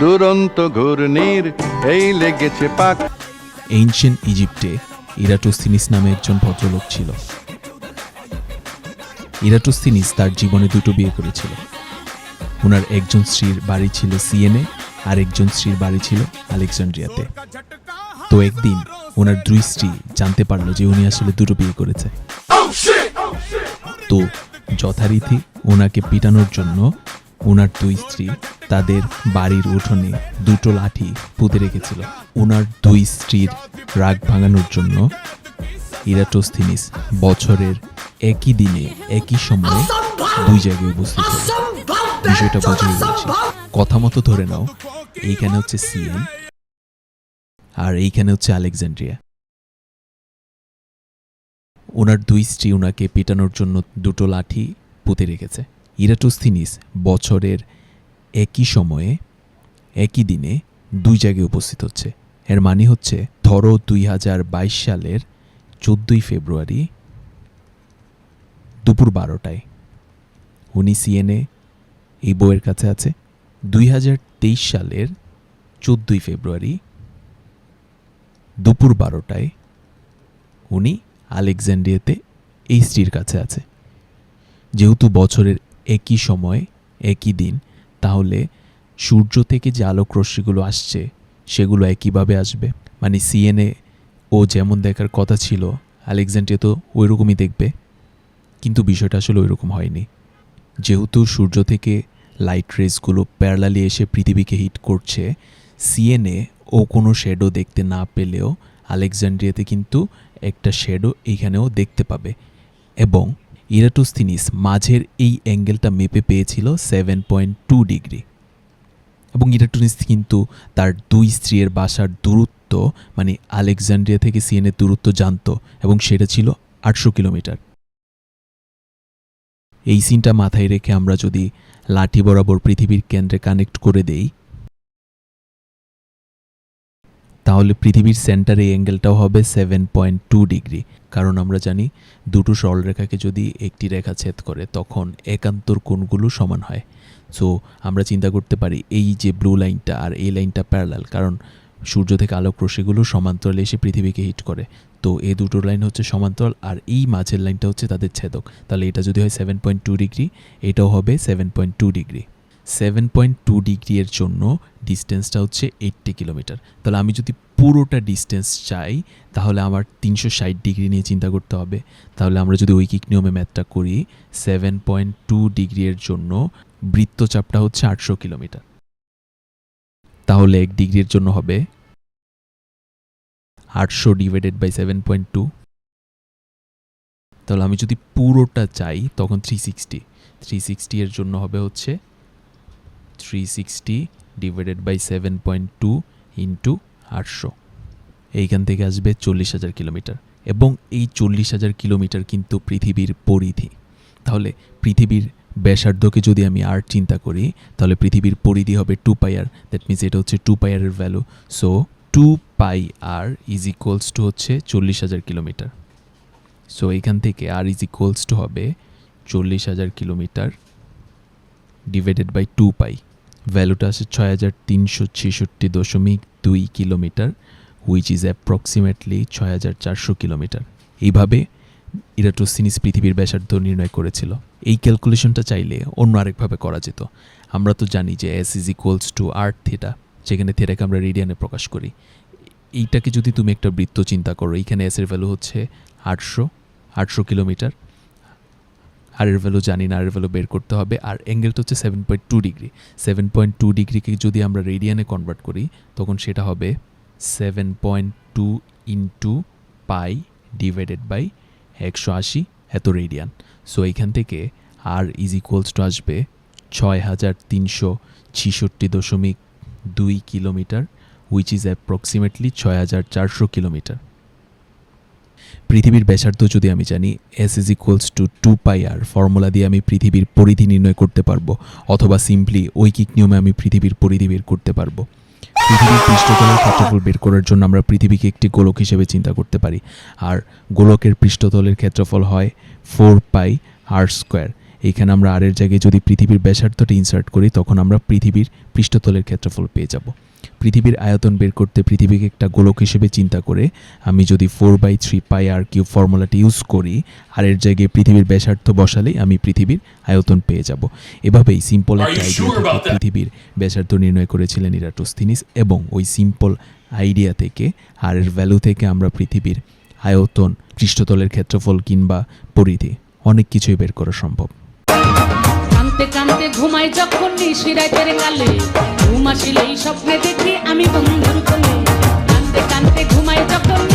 দুরন্ত ঘূর্ণির, এই লেগেছে পাক। এনশিয়েন্ট ইজিপ্টে ইরাটোস্তিনিস নামে একজন ভদ্রলোক ছিল। ইরাটোস্তিনিস তার জীবনে দুটো বিয়ে করেছিল। ওনার একজন স্ত্রীর বাড়ি ছিল সিএনএ আর একজন স্ত্রীর বাড়ি ছিল আলেকজান্ড্রিয়াতে তো একদিন ওনার দুই স্ত্রী জানতে পারল যে উনি আসলে দুটো বিয়ে করেছে। তো যথারীতি ওনাকে পিটানোর জন্য ওনার দুই স্ত্রী তাদের বাড়ির উঠোনে দুটো লাঠি পুঁতে রেখেছিল। ওনার দুই স্ত্রীর রাগ ভাঙানোর জন্য ইরাটোস্থিনিস বছরের একই দিনে, একই সময়ে দুই জায়গায় উপস্থিত বিষয়টা বোঝাই বলছি কথা মতো ধরে নাও, এইখানে হচ্ছে সিএম আর এইখানে হচ্ছে আলেকজান্ড্রিয়া ওনার দুই স্ত্রী ওনাকে পেটানোর জন্য দুটো লাঠি পুঁতে রেখেছে। ইরাটোস্থিনিস বছরের একই সময়ে, একই দিনে দুই জায়গায় উপস্থিত হচ্ছে। এর মানে হচ্ছে, ধরো দুই হাজার বাইশ সালের চোদ্দোই ফেব্রুয়ারি দুপুর বারোটায়। উনি সিএনএ, এই বইয়ের কাছে আছে। দুই হাজার তেইশ সালের চোদ্দোই ফেব্রুয়ারি দুপুর বারোটায় উনি আলেকজান্ড্রিয়াতে এই স্ত্রীর কাছে আছে। যেহেতু বছরের একই সময়, একই দিন তাহলে সূর্য থেকে যে আলোক রশ্মিগুলো আসছে, সেগুলো একইভাবে আসবে। মানে সিএনএ ও যেমন দেখার কথা ছিল আলেকজান্ড্রিয়া তো ওই রকমই দেখবে। কিন্তু বিষয়টা আসলে ওই রকম হয়নি। যেহেতু সূর্য থেকে লাইট রেসগুলো প্যারালালি এসে পৃথিবীকে হিট করছে সিএনএ ও কোনো শ্যাডো দেখতে না পেলেও আলেকজান্ড্রিয়াতে কিন্তু একটা শ্যাডো এইখানেও দেখতে পাবে। এবং ইরাটোস্থিনিস মাঝের এই অ্যাঙ্গেলটা মেপে পেয়েছিল সেভেন পয়েন্ট টু ডিগ্রি এবং ইরাটোনিস কিন্তু তার দুই স্ত্রীর বাসার দূরত্ব মানে আলেকজান্ড্রিয়া থেকে সিএনের দূরত্ব জানত, এবং সেটা ছিল আটশো কিলোমিটার। এই সিনটা মাথায় রেখে আমরা যদি লাঠি বরাবর পৃথিবীর কেন্দ্রে কানেক্ট করে দেই তাহলে পৃথিবীর সেন্টারে অ্যাঙ্গেলটাও হবে সেভেন পয়েন্ট টু ডিগ্রি কারণ আমরা জানি দুটো সরলরেখাকে যদি একটি রেখা ছেদ করে, তখন একান্তর কোণগুলো সমান হয়। সো আমরা চিন্তা করতে পারি এই যে ব্লু লাইনটা আর এই লাইনটা প্যারালাল কারণ সূর্য থেকে আলোক রশ্মিগুলো সমান্তরালে এসে পৃথিবীকে হিট করে। তো এই দুটো লাইন হচ্ছে সমান্তরাল আর এই মাঝের লাইনটা হচ্ছে তাদের ছেদক। তাহলে এটা যদি হয় সেভেন পয়েন্ট টু ডিগ্রি এটাও হবে seven point two degree seven point two degree এর জন্য ডিস্টেন্সটা হচ্ছে এইট্টি কিলোমিটার তাহলে আমি যদি পুরোটা ডিস্টেন্স চাই, তাহলে আমার তিনশো ষাট ডিগ্রি নিয়ে চিন্তা করতে হবে। তাহলে আমরা যদি ঐকিক নিয়মে ম্যাথটা করি সেভেন পয়েন্ট টু ডিগ্রি এর জন্য বৃত্তচাপটা হচ্ছে আটশো কিলোমিটার তাহলে এক ডিগ্রির জন্য হবে আটশো divided by seven point two তাহলে আমি যদি পুরোটা চাই, তখন থ্রি সিক্সটি থ্রি সিক্সটি এর জন্য হবে হচ্ছে three sixty divided by seven point two into আটশো। এইখান থেকে আসবে চল্লিশ হাজার কিলোমিটার। এবং এই চল্লিশ হাজার কিলোমিটার কিন্তু পৃথিবীর পরিধি। তাহলে পৃথিবীর ব্যাসার্ধকে যদি আমি আর চিন্তা করি, তাহলে পৃথিবীর পরিধি হবে টু পাই দ্যাট মিনস এটা হচ্ছে two pi value so two pi R is equals to হচ্ছে চল্লিশ হাজার কিলোমিটার। সো এইখান থেকে আর ইজ ইকুয়ালস টু হবে চল্লিশ হাজার kilometre divided by two pi ভ্যালুটা আছে ছয় হাজার তিনশো ছেষট্টি দশমিক দুই কিলোমিটার হুইচ ইজ অ্যাপ্রক্সিমেটলি ছয় হাজার চারশো কিলোমিটার। এইভাবে ইরাটোসিনিস পৃথিবীর ব্যাসার্ধ নির্ণয় করেছিল। এই ক্যালকুলেশনটা চাইলে অন্য আরেকভাবে করা যেত। আমরা তো জানি যে S is equals to R theta যেখানে থিটাকে আমরা রেডিয়ানে প্রকাশ করি। এইটাকে যদি তুমি একটা বৃত্ত চিন্তা করো, এইখানে এসের ভ্যালু হচ্ছে আটশো আটশো কিলোমিটার। আর এর ভ্যালু জানি না আর এর ভ্যালু বের করতে হবে। আর অ্যাঙ্গেলটা হচ্ছে seven point two degree seven point two ডিগ্রিকে যদি আমরা রেডিয়ানে কনভার্ট করি, তখন সেটা হবে seven point two into pi divided by একশো আশি, এত রেডিয়ান সো এইখান থেকে আর ইজ ইকুয়ালস টু আসবে ছয় হাজার তিনশো ছিষট্টি দশমিক দুই কিলোমিটার হুইচ ইজ অ্যাপ্রক্সিমেটলি ছয় হাজার চারশো কিলোমিটার। পৃথিবীর ব্যাসার্ধ যদি আমি জানি S is equals to two pi R formula দিয়ে আমি পৃথিবীর পরিধি নির্ণয় করতে পারব, অথবা সিম্পলি ঐকিক নিয়মে আমি পৃথিবীর পরিধি বের করতে পারব। পৃথিবীর পৃষ্ঠতলের ক্ষেত্রফল বের করার জন্য আমরা পৃথিবীকে একটি গোলক হিসেবে চিন্তা করতে পারি। আর গোলকের পৃষ্ঠতলের ক্ষেত্রফল হয় ফোর পাই আর স্কোয়ার এইখানে আমরা আরের জায়গায় যদি পৃথিবীর ব্যাসার্ধটা ইনসার্ট করি, তখন আমরা পৃথিবীর পৃষ্ঠতলের ক্ষেত্রফল পেয়ে যাব। পৃথিবীর আয়তন বের করতে পৃথিবীকে একটা গোলক হিসেবে চিন্তা করে আমি যদি four by three pi r cube ফর্মুলাটি use করি আর এর জায়গায় পৃথিবীর ব্যাসার্ধ বসালেই আমি পৃথিবীর আয়তন পেয়ে যাব। এভাবেই সিম্পল একটা আইডিয়া থেকে পৃথিবীর ব্যাসার্ধ নির্ণয় করেছিলেন ইরাটোস্থিনিস এবং ওই সিম্পল আইডিয়া থেকে আর এর ভ্যালু থেকে আমরা পৃথিবীর আয়তন পৃষ্ঠতলের ক্ষেত্রফল কিংবা পরিধি অনেক কিছুই বের করা সম্ভব। কানতে কানতে ঘুমাই যখন কালে ঘুম আসিলেই স্বপ্নে দেখি আমি বন্ধুর কোলে। কানতে কানতে ঘুমাই যখন